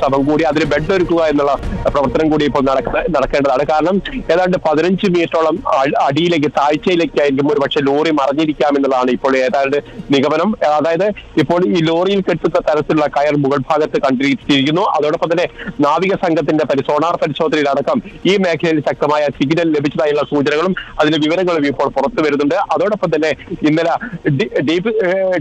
ശ്രമം കൂടി അതിന് ബെഡ് ഒരുക്കുക എന്നുള്ള പ്രവർത്തനം കൂടി ഇപ്പോൾ നടക്കേണ്ടതാണ്. കാരണം ഏതാണ്ട് പതിനഞ്ച് മീറ്ററോളം അടിയിലേക്ക് താഴ്ചയിലേക്കായിരിക്കും ഒരു പക്ഷേ ലോറി മറിഞ്ഞിരിക്കാം എന്നുള്ളതാണ് ഇപ്പോൾ ഏതാണ്ട് നിഗമനം. അതായത് ഇപ്പോൾ ഈ ലോറിയിൽ കെട്ടുന്ന തരത്തിലുള്ള കയർ മുകൾ ഭാഗത്ത് കണ്ടിരിക്കുന്നു അതോടൊപ്പം തന്നെ നാവിക സംഘത്തിന്റെ സോണാർ പരിശോധനയിലടക്കം ഈ മേഖലയിൽ ശക്തമായ സിഗ്നൽ ലഭിച്ചതായുള്ള സൂചനകളും അതിന്റെ വിവരങ്ങളും ഇപ്പോൾ പുറത്തു വരുന്നുണ്ട്. അതോടൊപ്പം തന്നെ ഇന്നലെ deep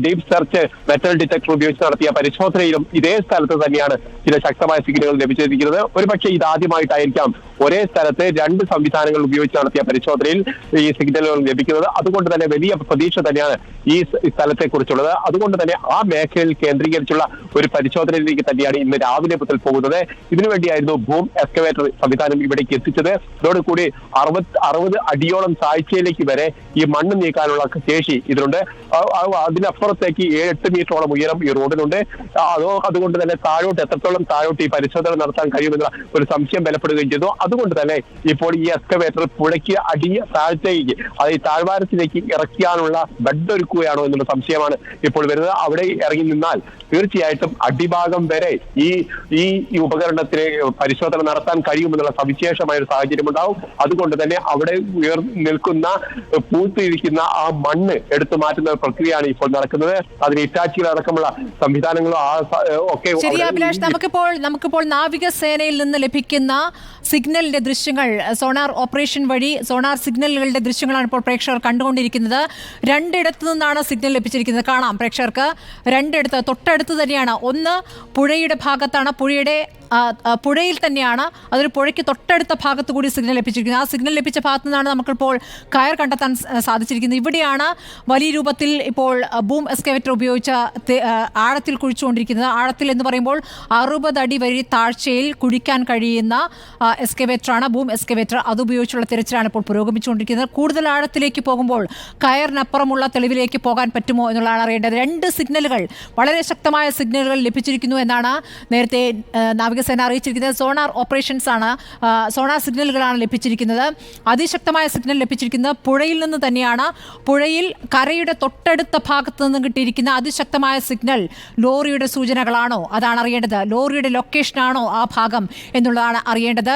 deep search metal detector ഉപയോഗിച്ച് നടത്തിയ പരിശോധനയിലും ഇതേ സ്ഥലത്ത് തന്നെയാണ് ചില ശക്തമായ സിഗ്നലുകൾ ലഭിച്ചിരിക്കുന്നത്. ഒരുപക്ഷെ ഇതാദ്യമായിട്ടായിരിക്കാം ഒരേ സ്ഥലത്ത് രണ്ട് സംവിധാനങ്ങൾ ഉപയോഗിച്ച് നടത്തിയ പരിശോധനയിൽ ഈ സിഗ്നലുകൾ ലഭിക്കുന്നത്. അതുകൊണ്ട് തന്നെ വലിയ പ്രതീക്ഷ തന്നെയാണ് ഈ സ്ഥലത്തെ കുറിച്ചുള്ളത് അതുകൊണ്ട് തന്നെ ആ മേഖലയിൽ കേന്ദ്രീകരിച്ചുള്ള ഒരു പരിശോധനയിലേക്ക് തന്നെയാണ് ഇന്ന് രാവിലെ മുതൽ പോകുന്നത്. ഇതിനുവേണ്ടിയായിരുന്നു ഭൂം എക്സ്കവേറ്റർ സംവിധാനം ഇവിടേക്ക് എത്തിച്ചത്. ഇതോടുകൂടി അറുപത് അറുപത് അടിയോളം താഴ്ചയിലേക്ക് വരെ ഈ മണ്ണ് നീക്കാനുള്ള ശേഷി ആ- അതിനപ്പുറത്തേക്ക് ഏഴ് എട്ട് മീറ്ററോളം ഉയരം ഈ റോഡിനുണ്ട് ആ, അതോ അതുകൊണ്ട് തന്നെ താഴോട്ട് എത്രത്തോളം താഴോട്ട് ഈ പരിശോധന നടത്താൻ കഴിയുമെന്ന ഒരു സംശയം ബലപ്പെടുകയും ചെയ്തു. അതുകൊണ്ട് തന്നെ ഇപ്പോൾ ഈ എക്സ്കവേറ്റർ പുഴയ്ക്ക് അടി താഴത്തേക്ക് അത് ഈ താഴ്വാരത്തിലേക്ക് ഇറക്കിയാനുള്ള ബെഡ് ഒരുക്കുകയാണോ എന്നുള്ള സംശയമാണ് ഇപ്പോൾ വരുന്നത്. അവിടെ ഇറങ്ങി നിന്നാൽ തീർച്ചയായിട്ടും അടിഭാഗം വരെ ഈ ഈ ഉപകരണത്തിന് പരിശോധന നടത്താൻ കഴിയുമെന്നുള്ള സവിശേഷമായ ഒരു സാഹചര്യം ഉണ്ടാവും അതുകൊണ്ട് തന്നെ അവിടെ ഉയർ നിൽക്കുന്ന പൂത്തിരിക്കുന്ന ആ മണ്ണ് എടുത്തു മാറ്റുന്ന ഒരു പ്രക്രിയയാണ് ഇപ്പോൾ നടക്കുന്നത്. അതിന് ഇറ്റാച്ചികൾ അടക്കമുള്ള സംവിധാനങ്ങളും ആ ഒക്കെ ശരി അഭിലാഷ് ഈ- നമുക്കിപ്പോൾ നമുക്കിപ്പോൾ നാവികസേനയിൽ നിന്ന് ലഭിക്കുന്ന സിഗ്നലിന്റെ ദൃശ്യങ്ങൾ സോണാർ ഓപ്പറേഷൻ വഴി സോണാർ സിഗ്നലുകളുടെ ദൃശ്യങ്ങളാണ് ഇപ്പോൾ പ്രേക്ഷകർ കണ്ടുകൊണ്ടിരിക്കുന്നത്. രണ്ടിടത്തു നിന്നാണ് സിഗ്നൽ ലഭിച്ചിരിക്കുന്നത്. കാണാം പ്രേക്ഷകർക്ക് രണ്ടിടത്ത് തൊട്ടടുത്ത് തന്നെയാണ്. ഒന്ന് പുഴയുടെ ഭാഗത്താണ്. പുഴയുടെ പുഴയിൽ തന്നെയാണ്. അതൊരു പുഴയ്ക്ക് തൊട്ടടുത്ത ഭാഗത്ത് കൂടി സിഗ്നൽ ലഭിച്ചിരിക്കുന്നത്. ആ സിഗ്നൽ ലഭിച്ച ഭാഗത്തു നിന്നാണ് നമുക്കിപ്പോൾ കയർ കണ്ടെത്താൻ സാധിച്ചിരിക്കുന്നത്. ഇവിടെയാണ് വലിയ രൂപത്തിൽ ഇപ്പോൾ ബൂം എക്സ്കവേറ്റർ ഉപയോഗിച്ച ആഴത്തിൽ കുഴിച്ചുകൊണ്ടിരിക്കുന്നത്. ആഴത്തിൽ എന്ന് പറയുമ്പോൾ അറുപത് അടി വരെ താഴ്ചയിൽ കുഴിക്കാൻ കഴിയുന്ന ആ, എക്സ്കവേറ്ററാണ് ബൂം എക്സ്കവേറ്റർ അതുപയോഗിച്ചുള്ള തിരച്ചിലാണ് ഇപ്പോൾ പുരോഗമിച്ചുകൊണ്ടിരിക്കുന്നത്. കൂടുതൽ ആഴത്തിലേക്ക് പോകുമ്പോൾ കയറിനപ്പുറമുള്ള തെളിവിലേക്ക് പോകാൻ പറ്റുമോ എന്നുള്ളതാണ് അറിയേണ്ടത്. രണ്ട് സിഗ്നലുകൾ വളരെ ശക്തമായ സിഗ്നലുകൾ ലഭിച്ചിരിക്കുന്നു എന്നാണ് നേരത്തെ ആ, നാവികസേന അറിയിച്ചിരിക്കുന്നത് സോണാർ ഓപ്പറേഷൻസ് ആണ്. സോണാർ സിഗ്നലുകളാണ് ലഭിച്ചിരിക്കുന്നത്. അതിശക്തമായ സിഗ്നൽ ലഭിച്ചിരിക്കുന്നത് പുഴയിൽ നിന്ന് തന്നെയാണ്. പുഴയിൽ കരയുടെ തൊട്ടടുത്ത ഭാഗത്ത് നിന്ന് കിട്ടിയിരിക്കുന്ന അതിശക്തമായ സിഗ്നൽ ലോറിയുടെ സൂചനകളാണോ? അതാണ് അറിയേണ്ടത്. ലോറിയുടെ ലൊക്കേഷനാണോ ആ ഭാഗം എന്നുള്ളതാണ് അറിയേണ്ടത്.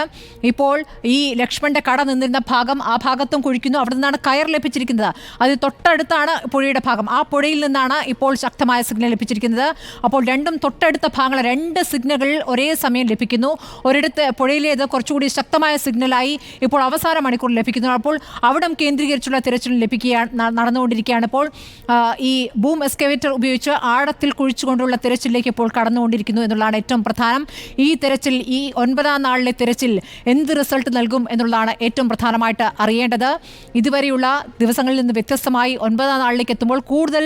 ഇപ്പോൾ ഈ ലക്ഷ്മണന്റെ കട നിന്നിരുന്ന ഭാഗം ആ ഭാഗത്തും കുഴിക്കുന്നു. അവിടെ നിന്നാണ് കയർ ലഭിച്ചിരിക്കുന്നത്. അത് തൊട്ടടുത്താണ് പുഴയുടെ ഭാഗം. ആ പുഴയിൽ നിന്നാണ് ഇപ്പോൾ ശക്തമായ സിഗ്നൽ ലഭിച്ചിരിക്കുന്നത്. അപ്പോൾ രണ്ടും തൊട്ടടുത്ത ഭാഗങ്ങൾ രണ്ട് സിഗ്നലുകൾ ഒരേ സമയം ലഭിക്കുന്നു. ഒരിടത്ത് പുഴയിലേത് കുറച്ചുകൂടി ശക്തമായ സിഗ്നലായി ഇപ്പോൾ അവസാന മണിക്കൂർ ലഭിക്കുന്നു. അപ്പോൾ അവിടം കേന്ദ്രീകരിച്ചുള്ള തിരച്ചിൽ ലഭിക്കുകയാണ് നടന്നുകൊണ്ടിരിക്കുകയാണ് ഇപ്പോൾ. ഈ ബൂം എസ്കവേറ്റർ ഉപയോഗിച്ച് ആഴത്തിൽ കുഴിച്ചുകൊണ്ടുള്ള തിരച്ചിലേക്ക് ഇപ്പോൾ കടന്നുകൊണ്ടിരിക്കുന്നു എന്നുള്ളതാണ് ഏറ്റവും പ്രധാനം. ഈ തിരച്ചിൽ ഈ ഒൻപതാം നാളിലെ തിരച്ചിൽ എന്ത് റിസൾട്ട് നൽകും എന്നുള്ളതാണ് ഏറ്റവും പ്രധാനമായിട്ട് അറിയേണ്ടത്. ഇതുവരെയുള്ള ദിവസങ്ങളിൽ നിന്ന് വ്യത്യസ്തമായി ഒൻപതാം നാളിലേക്ക് എത്തുമ്പോൾ കൂടുതൽ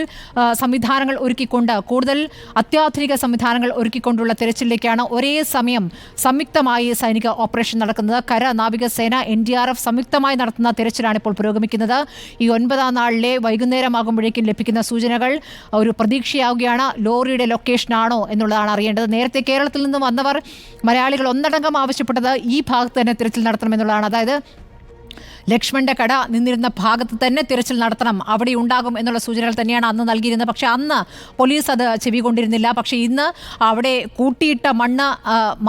സംവിധാനങ്ങൾ ഒരുക്കിക്കൊണ്ട് കൂടുതൽ അത്യാധുനിക സംവിധാനങ്ങൾ ഒരുക്കിക്കൊണ്ടുള്ള തിരച്ചിലേക്കാണ് ഒരേ സമയം സംയുക്തമായി സൈനിക ഓപ്പറേഷൻ നടക്കുന്നത്. കര നാവികസേന എൻ ഡി ആർ എഫ് സംയുക്തമായി നടത്തുന്ന തിരച്ചിലാണ് ഇപ്പോൾ പുരോഗമിക്കുന്നത്. ഈ ഒൻപതാം നാളിലെ വൈകുന്നേരമാകുമ്പോഴേക്കും ലഭിക്കുന്ന സൂചനകൾ ഒരു പ്രതീക്ഷയാവുകയാണ്. ലോറിയുടെ ലൊക്കേഷനാണോ എന്നുള്ളതാണ് അറിയേണ്ടത്. നേരത്തെ കേരളത്തിൽ നിന്ന് വന്നവർ മലയാളികൾ ഒന്നടങ്കം ആവശ്യപ്പെട്ടത് ഈ ഭാഗത്ത് തന്നെ തിരച്ചിൽ നടത്തണമെന്നുള്ളതാണ് അതായത് ലക്ഷ്മണന്റെ കട നിന്നിരുന്ന ഭാഗത്ത് തന്നെ തിരച്ചിൽ നടത്തണം. അവിടെ ഉണ്ടാകും എന്നുള്ള സൂചനകൾ തന്നെയാണ് അന്ന് നൽകിയിരുന്നത്. പക്ഷേ അന്ന് പോലീസ് അത് ചെവി കൊണ്ടിരുന്നില്ല പക്ഷേ ഇന്ന് അവിടെ കൂട്ടിയിട്ട മണ്ണ്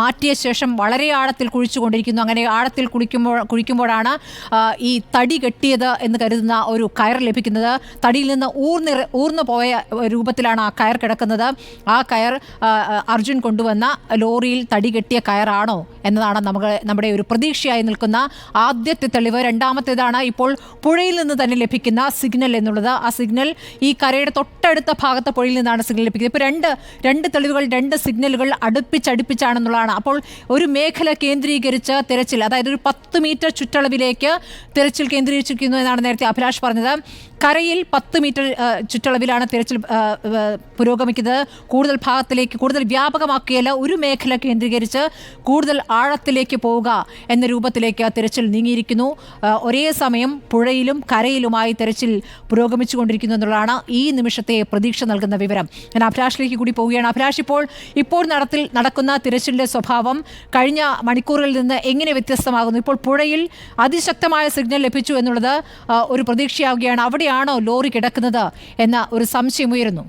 മാറ്റിയ ശേഷം വളരെ ആഴത്തിൽ കുഴിച്ചുകൊണ്ടിരിക്കുന്നു. അങ്ങനെ ആഴത്തിൽ കുളിക്കുമ്പോൾ കുഴിക്കുമ്പോഴാണ് ഈ തടി കെട്ടിയത് എന്ന് കരുതുന്ന ഒരു കയർ ലഭിക്കുന്നത്. തടിയിൽ നിന്ന് ഊർന്നി ഊർന്നു പോയ രൂപത്തിലാണ് ആ കയർ കിടക്കുന്നത്. ആ കയർ അർജുൻ കൊണ്ടുവന്ന ലോറിയിൽ തടി കെട്ടിയ കയറാണോ എന്നതാണ് നമുക്ക് നമ്മുടെ ഒരു പ്രതീക്ഷയായി നിൽക്കുന്ന ആദ്യത്തെ തെളിവ്. രണ്ടാമത്തേതാണ് ഇപ്പോൾ പുഴയിൽ നിന്ന് തന്നെ ലഭിക്കുന്ന സിഗ്നൽ എന്നുള്ളത്. ആ സിഗ്നൽ ഈ കരയുടെ തൊട്ടടുത്ത ഭാഗത്തെ പുഴയിൽ നിന്നാണ് സിഗ്നൽ ലഭിക്കുന്നത്. ഇപ്പോൾ രണ്ട് രണ്ട് തെളിവുകൾ രണ്ട് സിഗ്നലുകൾ അടുപ്പിച്ചടുപ്പിച്ചാണെന്നുള്ളതാണ്. അപ്പോൾ ഒരു മേഖല കേന്ദ്രീകരിച്ച് തിരച്ചിൽ അതായത് ഒരു പത്ത് മീറ്റർ ചുറ്റളവിലേക്ക് തിരച്ചിൽ കേന്ദ്രീകരിച്ചിരിക്കുന്നു എന്നാണ് നേരത്തെ അഭിലാഷ് പറഞ്ഞത്. കരയിൽ പത്ത് മീറ്റർ ചുറ്റളവിലാണ് തിരച്ചിൽ പുരോഗമിക്കുന്നത്. കൂടുതൽ ഭാഗത്തിലേക്ക് കൂടുതൽ വ്യാപകമാക്കിയല്ല ഒരു മേഖല കേന്ദ്രീകരിച്ച് കൂടുതൽ ആഴത്തിലേക്ക് പോവുക എന്ന രൂപത്തിലേക്ക് തിരച്ചിൽ നീങ്ങിയിരിക്കുന്നു. ഒരേ സമയം പുഴയിലും കരയിലുമായി തെരച്ചിൽ പുരോഗമിച്ചുകൊണ്ടിരിക്കുന്നു എന്നുള്ളതാണ് ഈ നിമിഷത്തെ പ്രതീക്ഷ നൽകുന്ന വിവരം. ഞാൻ അഭിലാഷിലേക്ക് കൂടി പോവുകയാണ്. അഭിലാഷ് ഇപ്പോൾ ഇപ്പോൾ നടത്തിൽ നടക്കുന്ന തിരച്ചിലിന്റെ സ്വഭാവം കഴിഞ്ഞ മണിക്കൂറിൽ നിന്ന് എങ്ങനെ വ്യത്യസ്തമാകുന്നു? ഇപ്പോൾ പുഴയിൽ അതിശക്തമായ സിഗ്നൽ ലഭിച്ചു എന്നുള്ളത് ഒരു പ്രതീക്ഷയാവുകയാണ്. അവിടെയാണോ ലോറി കിടക്കുന്നത് എന്ന ഒരു സംശയം ഉയരുന്നു.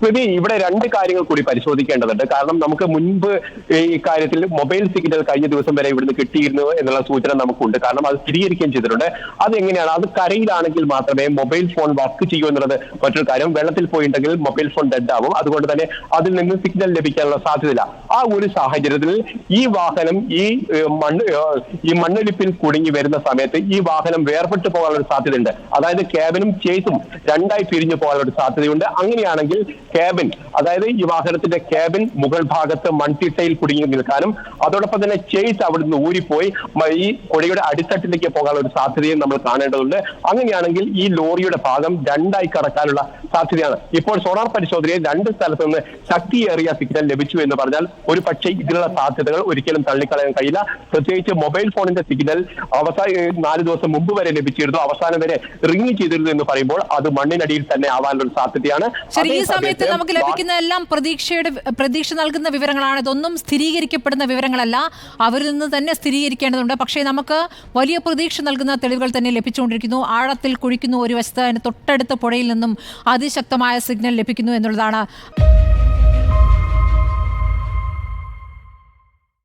സ്മൃതി ഇവിടെ രണ്ട് കാര്യങ്ങൾ കൂടി പരിശോധിക്കേണ്ടതുണ്ട്. കാരണം നമുക്ക് മുൻപ് ഈ കാര്യത്തിൽ മൊബൈൽ സിഗ്നൽ കഴിഞ്ഞ ദിവസം വരെ ഇവിടുന്ന് കിട്ടിയിരുന്നു എന്നുള്ള സൂചന നമുക്കുണ്ട്. കാരണം അത് സ്ഥിരീകരിക്കുകയും ചെയ്തിട്ടുണ്ട്. അത് എങ്ങനെയാണ് അത് കരയിലാണെങ്കിൽ മാത്രമേ മൊബൈൽ ഫോൺ വർക്ക് ചെയ്യൂ എന്നുള്ളത് മറ്റൊരു കാര്യം. വെള്ളത്തിൽ പോയിട്ടുണ്ടെങ്കിൽ മൊബൈൽ ഫോൺ ഡെഡ് ആവും അതുകൊണ്ട് തന്നെ അതിൽ നിന്ന് സിഗ്നൽ ലഭിക്കാനുള്ള സാധ്യതയില്ല. ആ ഒരു സാഹചര്യത്തിൽ ഈ വാഹനം ഈ മണ്ണ് ഈ മണ്ണൊലിപ്പിൽ കുടുങ്ങി വരുന്ന സമയത്ത് ഈ വാഹനം വേർപെട്ടു പോകാനുള്ള സാധ്യതയുണ്ട്. അതായത് ക്യാബിനും ചേസും രണ്ടായി പിരിഞ്ഞു പോകാനുള്ള സാധ്യതയുണ്ട്. അങ്ങനെയാണെങ്കിൽ ക്യാബിൻ അതായത് ഈ വാഹനത്തിന്റെ ക്യാബിൻ മുകൾ ഭാഗത്ത് മൺതിട്ടയിൽ കുടുങ്ങി നിൽക്കാനും അതോടൊപ്പം തന്നെ ചേസ് അവിടുന്ന് ഊരിപ്പോയി ഈ കൊടിയുടെ അടിത്തട്ടിലേക്ക് പോകാനുള്ള ഒരു സാധ്യതയും നമ്മൾ കാണേണ്ടതുണ്ട്. അങ്ങനെയാണെങ്കിൽ ഈ ലോറിയുടെ ഭാഗം രണ്ടായി കടക്കാനുള്ള സാധ്യതയാണ്. ഇപ്പോൾ സോണാർ പരിശോധനയിൽ രണ്ട് സ്ഥലത്ത് നിന്ന് ശക്തിയേറിയ സിഗ്നൽ ലഭിച്ചു എന്ന് പറഞ്ഞാൽ ഒരു പക്ഷേ ഇതിനുള്ള സാധ്യതകൾ ഒരിക്കലും തള്ളിക്കളയാൻ കഴിയില്ല. പ്രത്യേകിച്ച് മൊബൈൽ ഫോണിന്റെ സിഗ്നൽ അവസാന നാല് ദിവസം മുമ്പ് വരെ ലഭിച്ചിരുന്നു അവസാനം വരെ റിങ് ചെയ്തിരുന്നു എന്ന് പറയുമ്പോൾ അത് മണ്ണിനടിയിൽ തന്നെ ആവാനുള്ള സാധ്യതയാണ്. അതേ സമയത്ത് സമയത്ത് നമുക്ക് ലഭിക്കുന്ന എല്ലാം പ്രതീക്ഷയുടെ പ്രതീക്ഷ നൽകുന്ന വിവരങ്ങളാണ്. ഇതൊന്നും സ്ഥിരീകരിക്കപ്പെടുന്ന വിവരങ്ങളല്ല. അവരിൽ നിന്ന് തന്നെ സ്ഥിരീകരിക്കേണ്ടതുണ്ട്. പക്ഷേ നമുക്ക് വലിയ പ്രതീക്ഷ നൽകുന്ന തെളിവുകൾ തന്നെ ലഭിച്ചുകൊണ്ടിരിക്കുന്നു. ആഴത്തിൽ കുഴിക്കുന്നു ഒരു വശത്ത് അതിന് തൊട്ടടുത്ത പുഴയിൽ നിന്നും അതിശക്തമായ സിഗ്നൽ ലഭിക്കുന്നു എന്നുള്ളതാണ്.